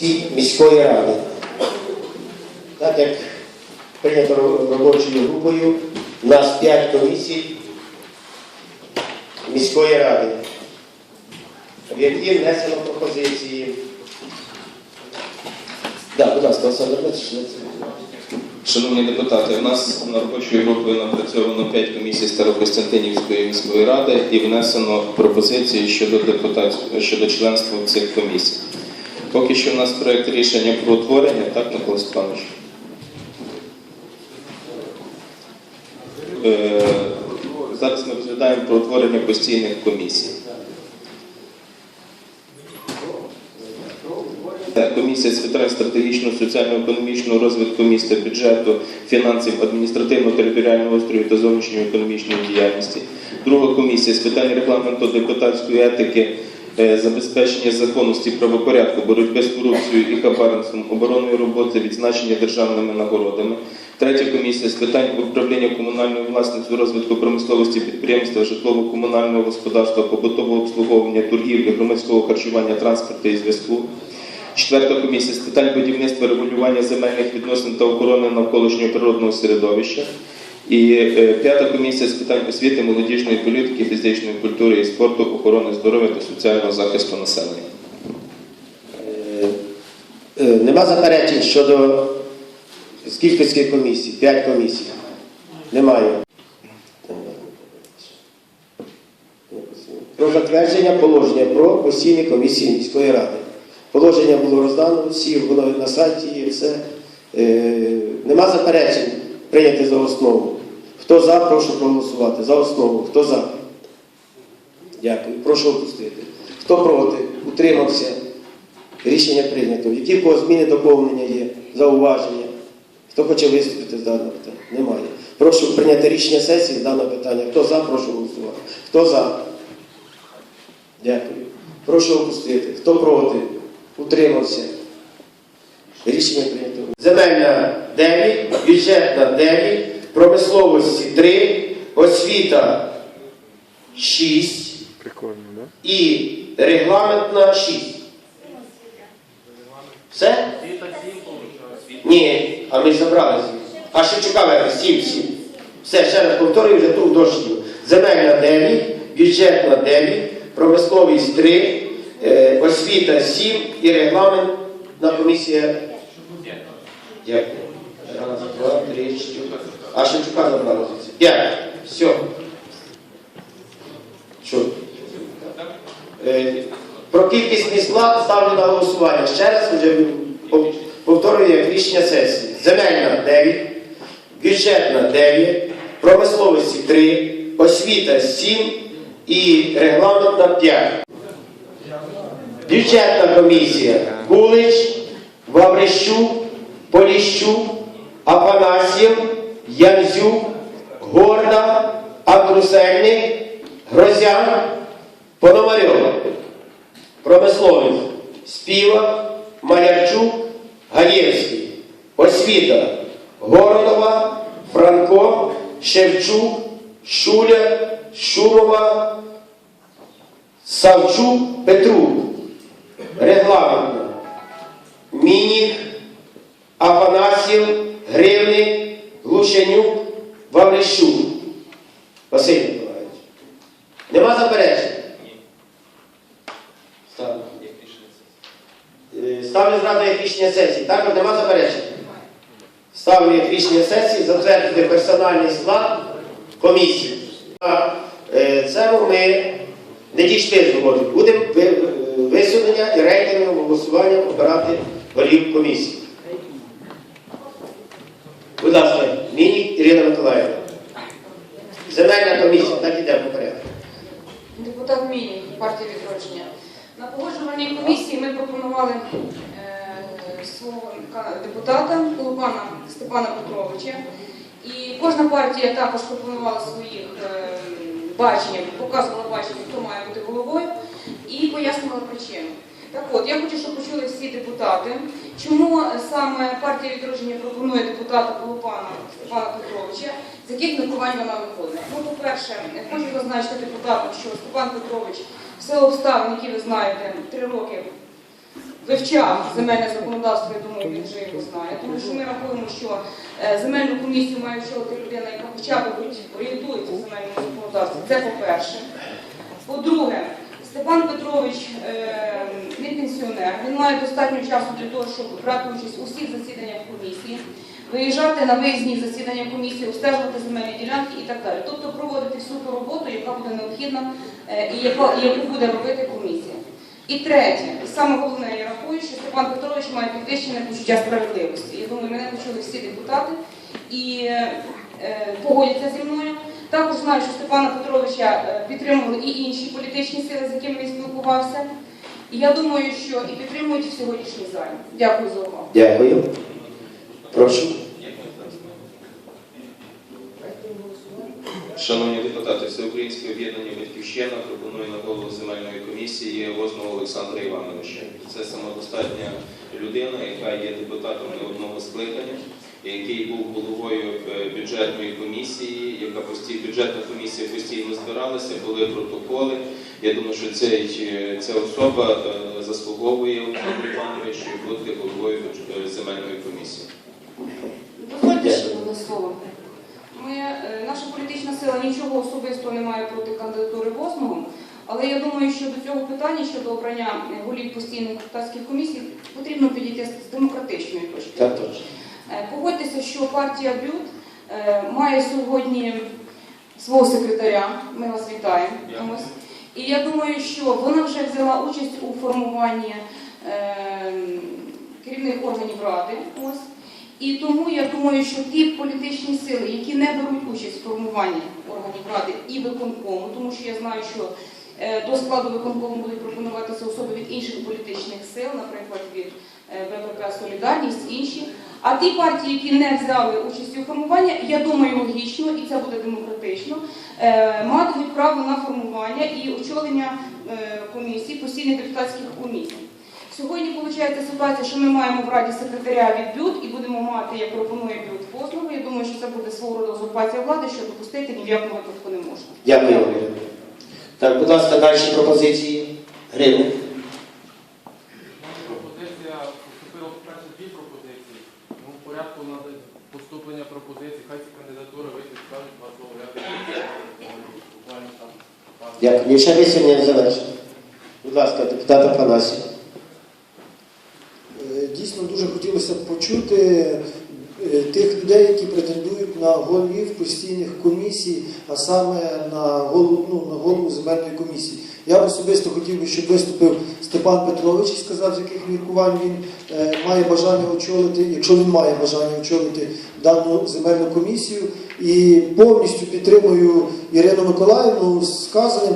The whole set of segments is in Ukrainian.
комісій міської ради. Так як прийнято робочою групою, у нас 5 комісій міської ради, в які внесено пропозиції. Так, будь ласка, Олександр Шановні депутати, у нас на робочою групою напрацьовано 5 комісій Старокостянтинівської міської ради і внесено пропозиції щодо депутат щодо членства в цих комісій. Поки що у нас проект рішення про утворення, так, Микола Степанович? Е, Зараз ми розглядаємо про утворення постійних комісій. Комісія з питань стратегічного соціально-економічного розвитку міста, бюджету, фінансів, адміністративно-територіального устрою та зовнішньої економічної діяльності. Друга комісія з питань регламенту депутатської етики, забезпечення законності, правопорядку, боротьби з корупцією і хабарництвом, оборонної роботи, відзначення державними нагородами. Третя комісія з питань управління комунальною власністю, розвитку промисловості, підприємства, житлово-комунального господарства, побутового обслуговування, торгівлі, громадського харчування, транспорту і зв'язку. Четверта комісія з питань будівництва, регулювання земельних відносин та охорони навколишнього природного середовища. І е, п'ята комісія з питань освіти, молодіжної політики, фізичної культури і спорту, охорони здоров'я та соціального захисту населення. Е, е, Нема заперечень щодо з кількості комісій, 5 комісій. Немає. Про затвердження положення про постійні комісії міської ради. Положення було роздано всі, воно на сайті є все. Нема заперечень прийняти за основу. Хто за, прошу проголосувати. За основу. Хто за? Дякую. Прошу опустити. Хто проти? Утримався. Рішення прийнято. Які в кого зміни доповнення є, зауваження? Хто хоче виступити з даного питання? Немає. Прошу прийняти рішення сесії з даного питання. Хто за, прошу голосувати. Хто за? Дякую. Прошу опустити. Хто проти? Утримався. Рішення прийнято. Земельна 9, бюджетна 9, промисловості 3, освіта 6 Прикольно, да? і регламентна 6. Все? Ні, а ми ж забрали. А Шевчука вели 7 7. Все, ще раз повторюю, вже тут дошків. Земельна 9, бюджетна 9, промисловість 3, е, освіта 7 і регламентна комісія. Дякую. Раз, два, три, чотири. А Шевчука забрали звідси. П'ять. Все. Що? Е, Про кількісний склад ставлю на голосування. Ще раз вже повторюю як рішення сесії. Земельна 9, бюджетна 9, промисловості 3, освіта 7 і регламентна 5. Бюджетна комісія Кулич, Ваврищук, Поліщук, Афанасьєв, Янзюк, Горда, Андрусельник, Грозян, Пономарьов. Промисловість Співак, Малярчук, Гаєвський. Освіта Городова, Франко, Шевчук, Шуля, Шурова, Савчук, Петрук. Регламентна. Мініх, Афанасів, Гривник, Глушенюк, Ваврищук. Василь Миколаївич. Нема заперечень? Ставлю. Е, Ставлю зразу як рішення сесії. Також нема заперечень? Ставлю як рішення сесії затвердити персональний склад комісії. Е, Це ми не дійшли згоди. Буде ви- ви- висунення і рейтингове голосування обирати голів комісії. Будь ласка, Мінік Ірина Миколаївна. Земельна комісія, так іде по порядку. Депутат Міні, партія відродження. На погоджувальній комісії ми пропонували е, свого депутата Колупана Степана Петровича. І кожна партія також пропонувала своїх е, бачення, показувала бачення, хто має бути головою, і пояснювала причину. Так от, я хочу, щоб почули всі депутати, чому саме партія відродження пропонує депутата Колупана Степана Петровича, з яких міркувань вона виходить. Ну, по-перше, хочу зазначити депутатам, що Степан Петрович в силу обставин, які ви знаєте, три роки вивчав земельне законодавство, я думаю, він вже його знає. Тому що ми рахуємо, що е, земельну комісію має очолити людина, яка хоча б орієнтується в земельному законодавстві. Це по-перше. По-друге, Степан Петрович е, він пенсіонер, він має достатньо часу для того, щоб брати участь у всіх засіданнях комісії, виїжджати на виїзні засідання комісії, обстежувати земельні ділянки і так далі. Тобто проводити всю ту роботу, яка буде необхідна е, і яку буде робити комісія. І третє, і саме головне, я рахую, що Степан Петрович має підвищене почуття справедливості. Я думаю, мене почули всі депутати і е, е, погодяться зі мною. Також знаю, що Степана Петровича е, підтримували і інші політичні сили, з якими він спілкувався. І я думаю, що і підтримують в сьогоднішній залі. Дякую за увагу. Дякую. Прошу. Шановні депутати, Всеукраїнське об'єднання Батьківщина пропонує на голову земельної комісії Возного Олександра Івановича. Це самодостатня людина, яка є депутатом не одного скликання, який був головою е, бюджетної комісії, яка постійно бюджетна комісія постійно збиралася, були протоколи. Я думаю, що цей, е, ця особа е, заслуговує Олександр Іванович бути головою земельної комісії. Дозвольте ще одне слово. Ми, наша політична сила нічого особистого не має проти кандидатури восьмого, але я думаю, що до цього питання щодо обрання голів постійних депутатських комісій потрібно підійти з демократичної точки. Так точно. Е, Погодьтеся, що партія БЮТ е, має сьогодні свого секретаря. Ми вас вітаємо. Ось. І я думаю, що вона вже взяла участь у формуванні е, керівних органів ради. Ось. І тому я думаю, що ті політичні сили, які не беруть участь в формуванні органів ради і виконкому, тому що я знаю, що до складу виконкому будуть пропонуватися особи від інших політичних сил, наприклад, від БПП Солідарність, інші. А ті партії, які не взяли участь у формуванні, я думаю, логічно, і це буде демократично, е, матимуть право на формування і очолення е, комісій, постійних депутатських комісій. Сьогодні виходить ситуація, що ми маємо в раді секретаря від БЮД і будемо мати, як пропонує БЮД, послугу. Я думаю, що це буде свого роду узурпація влади, що допустити ні в якому випадку не можна. Дякую. Так, будь ласка, далі пропозиції. Гривень. Пропозиція поступило перше дві пропозиції. Ну, в порядку надо пропозицій, хай ці кандидатури вийдуть, скажуть вас. Буквально там. Дякую. Ще не завершено. Будь ласка, депутат Афанасій. Е, Дійсно дуже хотілося б почути е, тих людей, які претендують на голів постійних комісій, а саме на голову, ну, на голову земельної комісії. Я особисто хотів би, щоб виступив Степан Петрович і сказав, з яких міркувань він е, має бажання очолити, якщо він має бажання очолити дану земельну комісію. І повністю підтримую Ірину Миколаївну з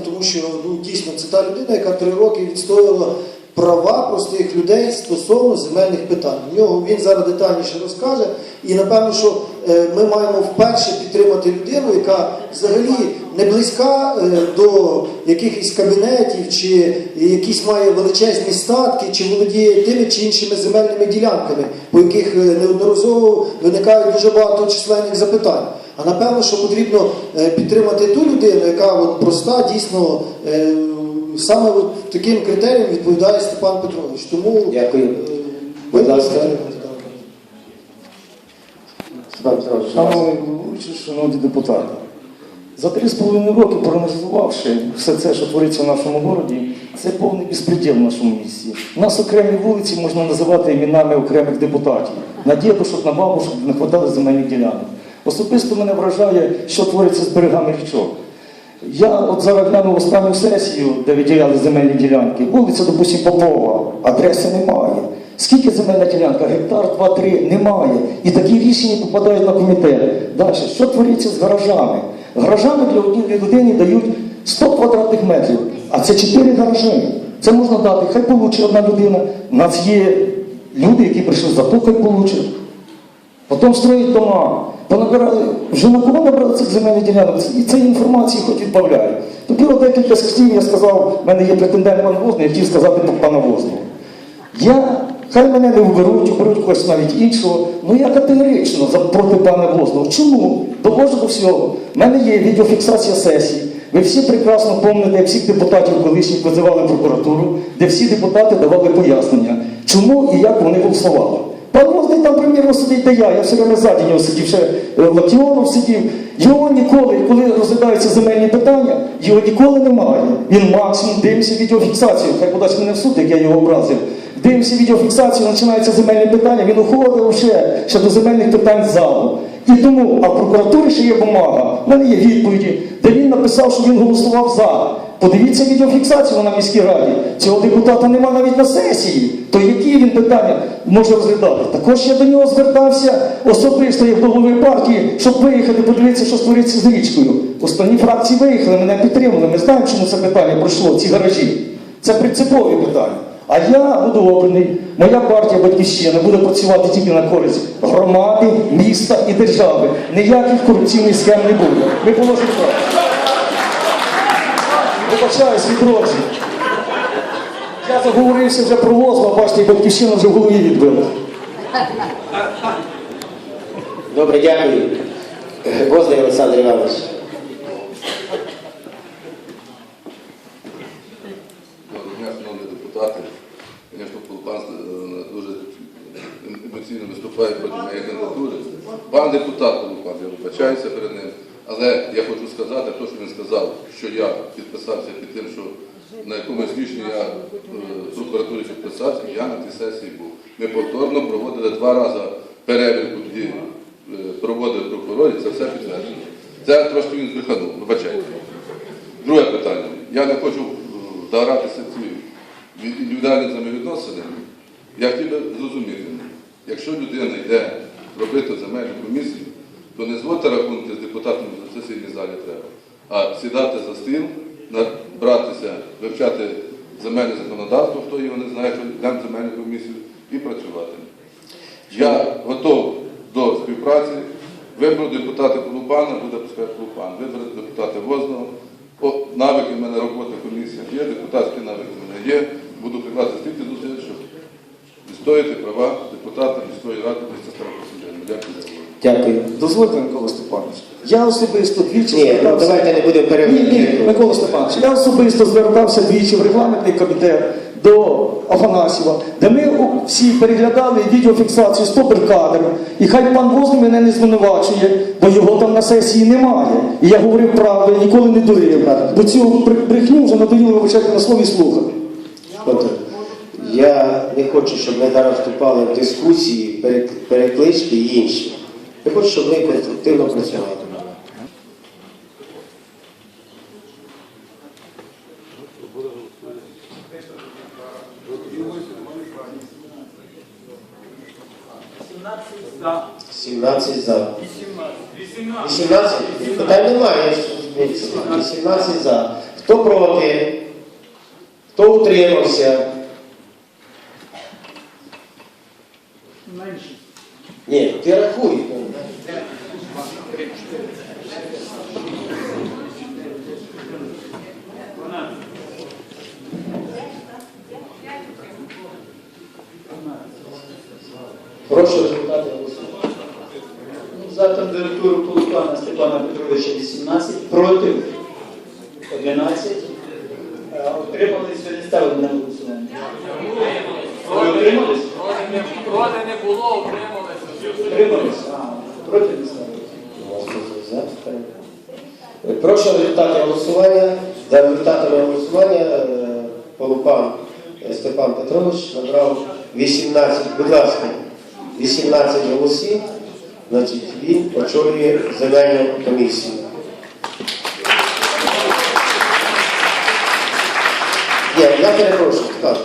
тому що ну, дійсно це та людина, яка три роки відстоювала права простих людей стосовно земельних питань. В нього він зараз детальніше розкаже. І напевно, що е, ми маємо вперше підтримати людину, яка взагалі не близька е, до якихось кабінетів, чи якісь має величезні статки, чи володіє тими чи іншими земельними ділянками, по яких е, неодноразово виникають дуже багато численних запитань. А напевно, що потрібно підтримати ту людину, яка от проста, дійсно. Саме от таким критеріям відповідає Степан Петрович. Тому Дякую. е, Будь ласка. підтримуємо. Степан Петрович, будь ласка. Шановні депутати, за три з половиною роки, проаналізувавши все це, що твориться в нашому городі, це повний безпреділ в нашому місті. У нас окремі вулиці можна називати іменами окремих депутатів. На дідушок, на бабушок не хватало земельних ділянок. Особисто мене вражає, що твориться з берегами річок. Я от зараз глянув останню сесію, де виділяли земельні ділянки. Вулиця, допустим, Попова, адреси немає. Скільки земельна ділянка? Гектар, два-три немає. І такі рішення попадають на комітет. Далі, що твориться з гаражами? Гаражами для однієї людини дають 100 квадратних метрів, а це 4 гаражі. Це можна дати, хай получить одна людина. У нас є люди, які прийшли за то, хай получать. Потім строїть дома. Понабирали, вже на кого набрали цих земельних ділянок? І цієї інформації хоч відбавляють. Тобі от декілька слів я сказав, в мене є претендент пан Возний, я хотів сказати про пана Возного. Я, хай мене не вберуть, оберуть когось навіть іншого, ну я категорично проти пана Возного. Чому? Довожу до всього. У мене є відеофіксація сесії. Ви всі прекрасно пам'ятаєте, як всіх депутатів колишніх визивали в прокуратуру, де всі депутати давали пояснення. чому і як вони голосували. Возний там примірно сидить, де я, я все время ззаді нього сидів, ще е, Лакіонов сидів. Його ніколи, коли розглядаються земельні питання, його ніколи немає. Він максимум дивився відеофіксацію. Хай подасть мене в суд, як я його образив. Дивився відеофіксацію, починаються земельні питання, він уходив ще, ще до земельних питань залу. І тому, а в прокуратурі ще є бумага, в мене є відповіді, де він написав, що він голосував за. Подивіться відеофіксацію на міській раді. Цього депутата нема навіть на сесії. То які він питання може розглядати? Також я до нього звертався особисто як до голови партії, щоб виїхати, подивитися, що створиться з річкою. Останні фракції виїхали, мене підтримали. Ми знаємо, чому це питання пройшло, ці гаражі. Це принципові питання. А я буду обраний, моя партія Батьківщина буде працювати тільки на користь громади, міста і держави. Ніяких корупційних схем не буде. Ми положимо так. Вибачаюсь, відродження. Я заговорився вже про возу, бачите, батьківщина вже в голові відбила. Добре, дякую. Возний Олександр Іванович. Доброго дня, шановні депутати. Звісно, Полупан е, дуже емоційно виступає проти моєї кандидатури. Пан депутат Полупан, я вибачаюся перед ним, але я хочу сказати, те, що він сказав, що я підписався під тим, що на якомусь рішенні я е, в прокуратурі підписався, я на тій сесії був. Ми повторно проводили два рази перевірку, тоді е, проводили прокурорів, це все підтверджено. Це трошки він збреханув, вибачайте. Друге питання. Я не хочу е, догратися ці від- індивідуальні взаємовідносини. Я хотів би зрозуміти, якщо людина йде робити земельну комісію, то не зводити рахунки з депутатами в сесійній залі треба, а сідати за стіл, братися, вивчати земельне законодавство, хто його не знає, що йдемо земельну комісію, і працювати. Я готов до співпраці. Виберу депутата Полупана, буде пускати Полупан. Виберу депутата Возного. О, навики в мене роботи в комісіях є, депутатські навики в мене є. Буду прикласти стільки зусиль, щоб відстояти права депутата міської ради міста Старокосміження. Дякую за увагу. Дякую. Дозвольте, Микола Степанович. Я особисто двічі Ні, ну звертався. давайте не будемо Ні, ні, Микола Степанович, я особисто звертався двічі в регламентний комітет до Афанасьєва, де ми у- всі переглядали відеофіксацію з поберкадрів. І хай пан Возний мене не звинувачує, бо його там на сесії немає. І я говорив правду, я ніколи не дурив. Цього бр- брехню вже надоїло вибачайте на слові слухати. Я не хочу, щоб ми зараз вступали в дискусії, перек- переклички і інші. Я хочу, щоб ми конструктивно працювали. За. 17 за. 18. 18? Питань немає. 18 за. Хто проти? Хто утримався? Ні, ти рахуй. Прошу результати голосування. За кандидатуру Полупана Степана Петровича 18, проти 11. Е, Утримались, ви не ставили на голосування. Проти не, було, утрималися. Утримались? Проти не ставили. Прошу результати голосування. За результатами голосування е, Полупан е, Степан Петрович набрав 18, будь ласка, 18 голосів. Значить, він очолює земельну комісію. Ні, я перепрошую, так.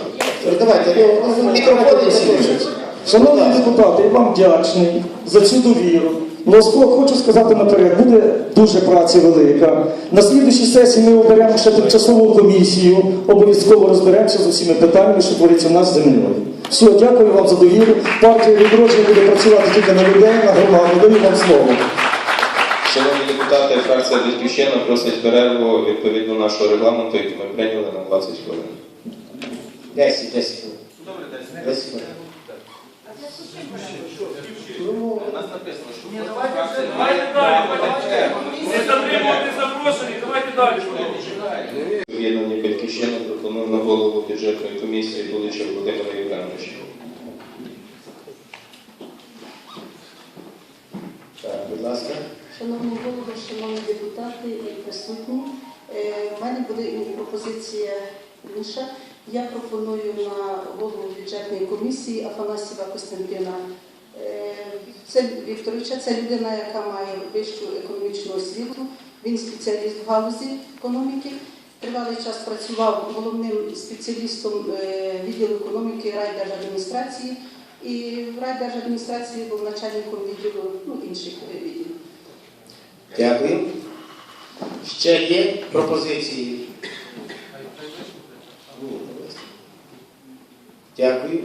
Давайте, ну, мікрофони не слушаються. Шановні депутати, я вам вдячний за цю довіру. Ну, хочу сказати наперед, буде дуже праця велика. На слідуючій сесії ми оберемо ще тимчасову комісію, обов'язково розберемося з усіма питаннями, що твориться в нас з землею. Все, дякую вам за довіру. Партія відродження буде працювати тільки на людей, на громаду. Даю вам слово. Шановні депутати, фракція Батьківщина просить перерву відповідно нашого регламенту, який ми прийняли на 20 хвилин. 10, 10 хвилин. 10 хвилин. У нас написано, що Ні, давайте Давайте далі, давайте. Не затримувати запрошені, давайте далі. Об'єднання «Батьківщина» пропонує голову бюджетної комісії Булича Володимира Євгеновича. Будь ласка. Шановні голови, шановні депутати і присутні, е, в мене буде пропозиція інша. Я пропоную на голову бюджетної комісії Афанасьєва Костянтина е, це Вікторовича. Це людина, яка має вищу економічну освіту. Він спеціаліст в галузі економіки. Тривалий час працював головним спеціалістом е, відділу економіки райдержадміністрації. І в райдержадміністрації був начальником відділу ну, інших відділів. Дякую. Ще є пропозиції? Ні, не виступ. Дякую.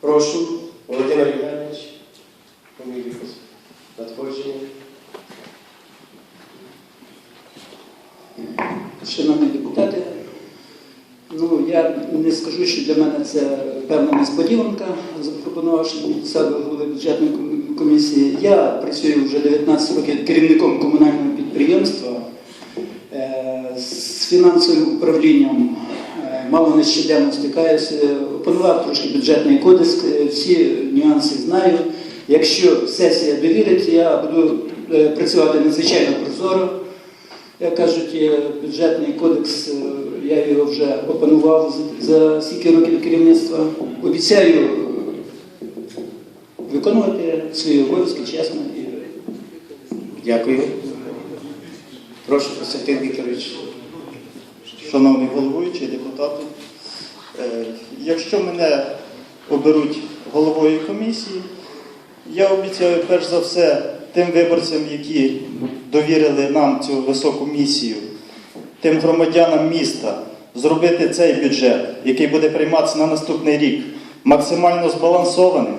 Прошу, Володимир Євгенович, фамілію надходження. Шановні депутати, ну я не скажу, що для мене це певна несподіванка, запропонувавши себе голови бюджетної комісії. Я працюю вже 19 років керівником комунального підприємства Е, з фінансовим управлінням. Мало не щоденно стикаюся, опанував трошки бюджетний кодекс, е, всі нюанси знаю. Якщо сесія довірить, я буду е, працювати надзвичайно прозоро. Як кажуть, е, бюджетний кодекс, я його вже опанував за- стільки років керівництва. Обіцяю виконувати свої обов'язки чесно і Дякую. Прошу, Константин Вікторович. Шановний головуючий, депутати, е, якщо мене оберуть головою комісії, я обіцяю перш за все тим виборцям, які довірили нам цю високу місію, тим громадянам міста зробити цей бюджет, який буде прийматися на наступний рік, максимально збалансованим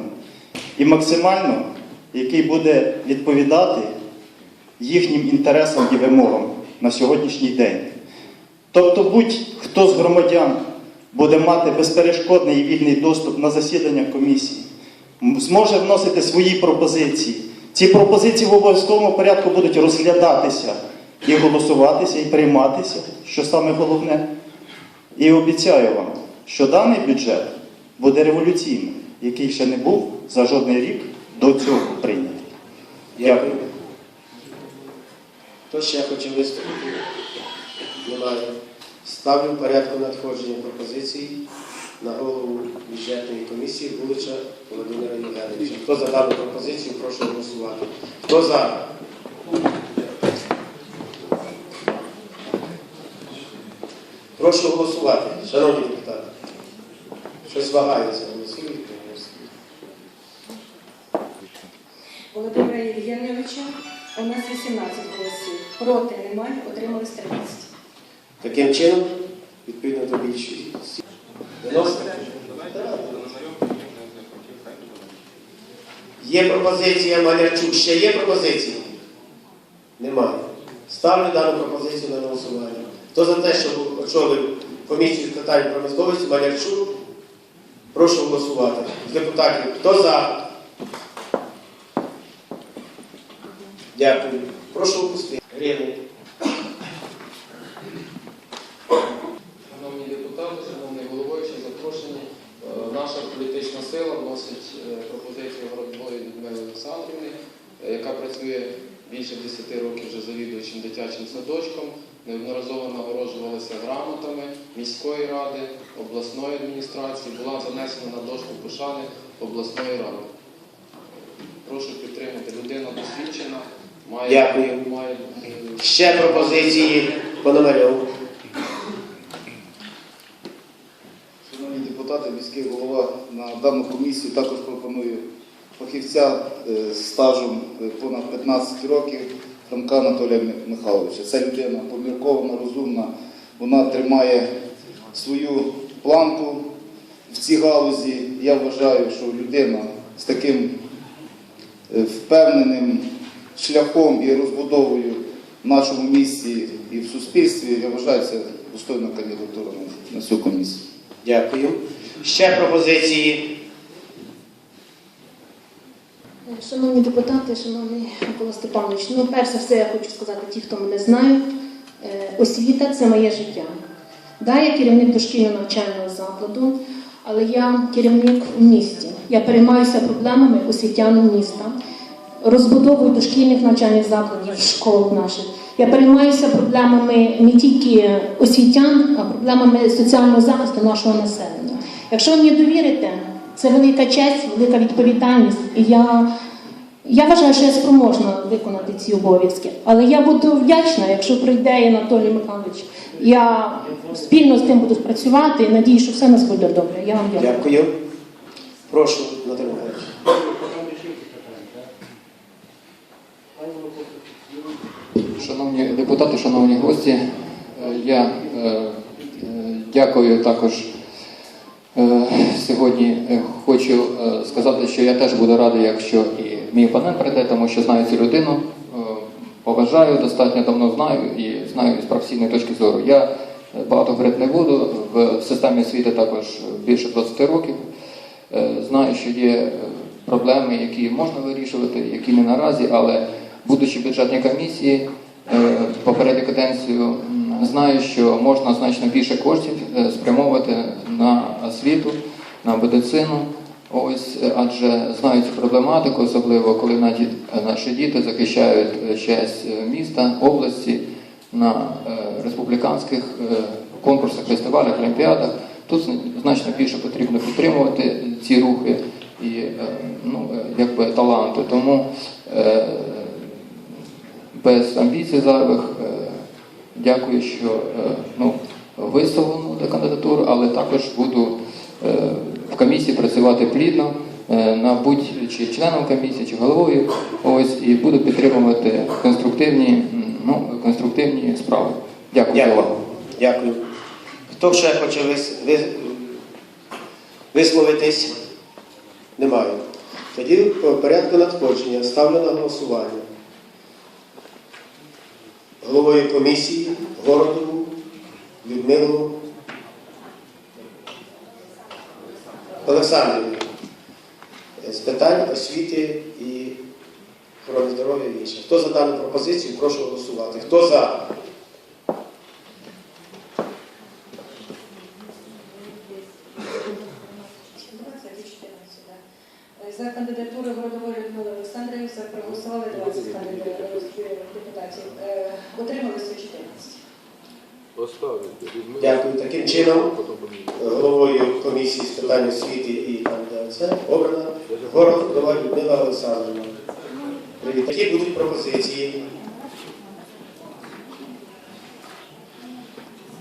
і максимально, який буде відповідати їхнім інтересам і вимогам на сьогоднішній день. Тобто будь-хто з громадян буде мати безперешкодний і вільний доступ на засідання комісії, зможе вносити свої пропозиції. Ці пропозиції в обов'язковому порядку будуть розглядатися і голосуватися, і прийматися, що саме головне. І обіцяю вам, що даний бюджет буде революційним, який ще не був за жодний рік до цього прийнятий. Дякую. Хто ще хоче виступити? Немає. Ставлю порядку надходження пропозицій на голову бюджетної комісії Вулича Володимира Євгеновича. Хто за дану пропозицію, прошу голосувати. Хто за? Прошу голосувати, шановні депутати. Щось вагається, голосують. Володимира Євгеновича у нас 18 голосів. Проти немає, отримали 13. Таким чином, відповідно до більшості. Є пропозиція Малярчук. Ще є пропозиції? Немає. Ставлю дану пропозицію на голосування. Хто за те, щоб очолив комісію з питань промисловості Малярчук, прошу голосувати. Депутатів. Хто за? Дякую. Прошу опустити. Гривень. Шановні депутати, шановний головуючий, запрошені. Е, Наша політична сила вносить е, пропозицію Городової Людмили Олександрівни, е, яка працює більше 10 років вже завідувачем дитячим садочком, неодноразово нагороджувалася грамотами міської ради, обласної адміністрації, була занесена на дошку пошани обласної ради. Прошу підтримати. Людина досвідчена, має, Дякую. має Ще пропозиції Пономарьов. Шановні депутати, міський голова на дану комісію також пропонує фахівця е, з стажем е, понад 15 років Франка Анатолія Михайловича. Це людина поміркована, розумна, вона тримає свою планку в цій галузі. Я вважаю, що людина з таким е, впевненим шляхом і розбудовою в нашому місті і в суспільстві, я вважаю, це достойна кандидатура на цю комісію. Дякую. Ще пропозиції. Шановні депутати, шановний Микола Степанович, ну перш за все я хочу сказати, ті, хто мене знають, е, освіта це моє життя. Да, я керівник дошкільного навчального закладу, але я керівник в місті. Я переймаюся проблемами освітян міста. розбудовою дошкільних навчальних закладів, школ наших. Я переймаюся проблемами не тільки освітян, а проблемами соціального захисту нашого населення. Якщо мені довірите, це велика честь, велика відповідальність. І я, я вважаю, що я спроможна виконати ці обов'язки. Але я буду вдячна, якщо прийде Анатолій Михайлович. Я спільно з тим буду працювати і надію, що все у нас буде добре. Я вам дякую. Дякую. Прошу, Наталія Михайлович. Шановні депутати, шановні гості, я е, е, дякую також. Е, Сьогодні е, хочу е, сказати, що я теж буду радий, якщо і мій опонент прийде, тому що знаю цю людину, поважаю, достатньо давно знаю і знаю з професійної точки зору. Я багато говорити не буду. В системі освіти також більше 20 років. Знаю, що є проблеми, які можна вирішувати, які не наразі, але будучи в бюджетній комісії, попередню каденцію знаю, що можна значно більше коштів е, спрямовувати на освіту, на медицину. Ось, е, адже знаю цю проблематику, особливо коли наді- наші діти захищають е, честь е, міста, області на е, республіканських е, конкурсах, фестивалях, олімпіадах. Тут значно більше потрібно підтримувати ці рухи і е, ну, е, якби таланту. Тому е, без амбіцій зайвих е, дякую, що е, ну, виставлено до кандидатуру, але також буду е, в комісії працювати плідно. е, На будь чи членом комісії, чи головою, ось і буду підтримувати конструктивні, ну, конструктивні справи. Дякую за Дякую. увагу. Дякую. Хто ще хоче вис- вис- висловитись? Немає. Тоді по порядку надходження ставлю на голосування. Головою комісії Городову Людмилу Олександрівну з питань освіти і охорони здоров'я і інше. Хто за дану пропозицію, прошу голосувати. Хто? За кандидатуру Городової Людмили Олександрівни проголосували 20 кандидатів депутатів. Е, Утрималися 14. Дякую. Таким чином, головою комісії з питань освіти і там, де це обрана Городова Людмила Олександрівна. Привіт. Які будуть пропозиції? Будь ласка. Шановні депутати, значить, вношу пропозицію Мінік Ірини Миколаївни на голову комісії з питань регламенту, діяльності та депутатської етики. Людина професійна, е, має юридичну освіту, має досвід роботи. Я думаю, що на сьогодні ця кандидатура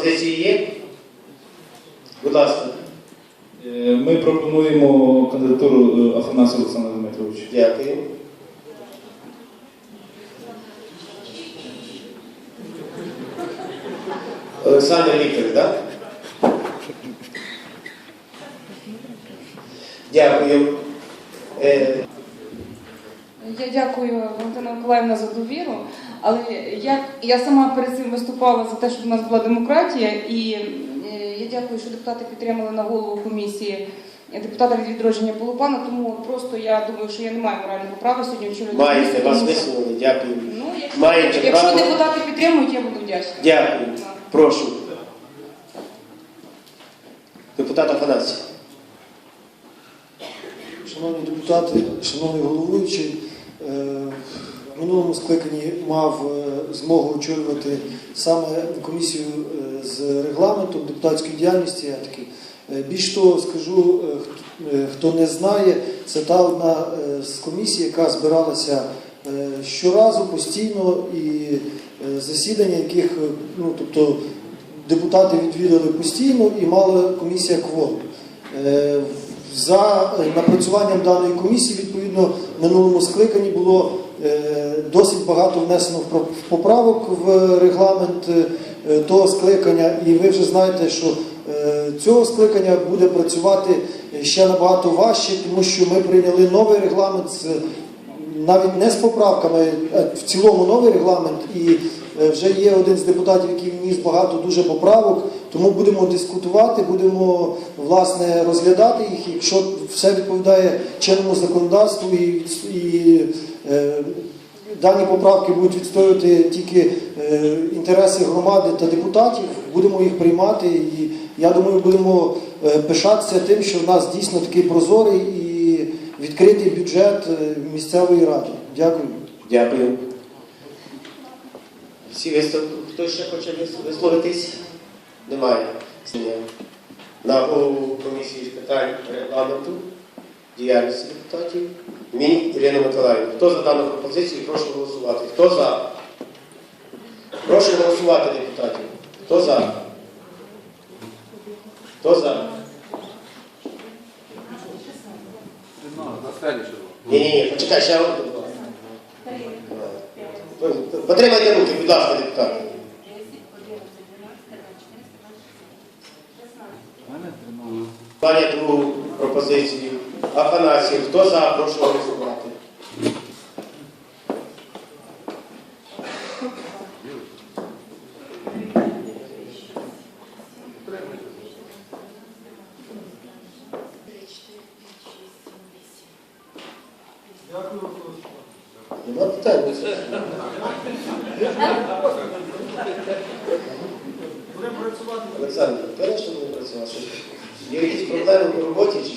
Ще пропозиції є? Будь ласка. Е, Ми пропонуємо кандидатуру е, Афанасія Олександра Дмитровича. Дякую. Олександр Вікторович, так? Дякую. Е, Я дякую Валентина Миколаївна за довіру, але я, я сама перед цим виступала за те, щоб у нас була демократія, і е, я дякую, що депутати підтримали на голову комісії депутата від відродження Полупана, тому просто я думаю, що я не маю морального права сьогодні вчора. Маєте, вас висунули. Дякую. Ну, якщо, Маєте якщо право. депутати підтримують, я буду вдячна. Дякую. Прошу. Депутат Афанасій. Шановні депутати, шановний головуючий, в минулому скликанні мав е, змогу очолювати саме комісію е, з регламентом депутатської діяльності етики. Е, Більш того, скажу, е, хт- е, хто не знає, це та одна е, з комісій, яка збиралася е, щоразу постійно і е, засідання, яких е, ну, тобто, депутати відвідали постійно і мала комісія кворум. Е, За е, напрацюванням даної комісії, відповідно, минулому скликанні було е, досить багато внесено в поправок в регламент е, того скликання, і ви вже знаєте, що е, цього скликання буде працювати ще набагато важче, тому що ми прийняли новий регламент з навіть не з поправками, а в цілому новий регламент, і е, вже є один з депутатів, який вніс багато дуже поправок, тому будемо дискутувати, будемо власне розглядати їх. Якщо все відповідає чинному законодавству і, і е, дані поправки будуть відстоювати тільки е, інтереси громади та депутатів, будемо їх приймати. І я думаю, будемо е, пишатися тим, що в нас дійсно такий прозорий і відкритий бюджет е, місцевої ради. Дякую. Дякую. Всі виступ... Хто ще хоче висловитись? Немає. На голову комісії з питань регламенту, діяльності депутатів. Мінь Ірина Миколаївна. Хто за дану пропозицію, прошу голосувати. Хто за? Прошу голосувати депутатів. Хто за? Хто за? Ні, ні, ні, почекай, ще один. Потримайте руки, будь ласка, депутати. Пані другу пропозицію. Афанасів, хто за, прошу голосувати. Олександр, конечно, будемо працювати. Є якісь проблеми по роботі чи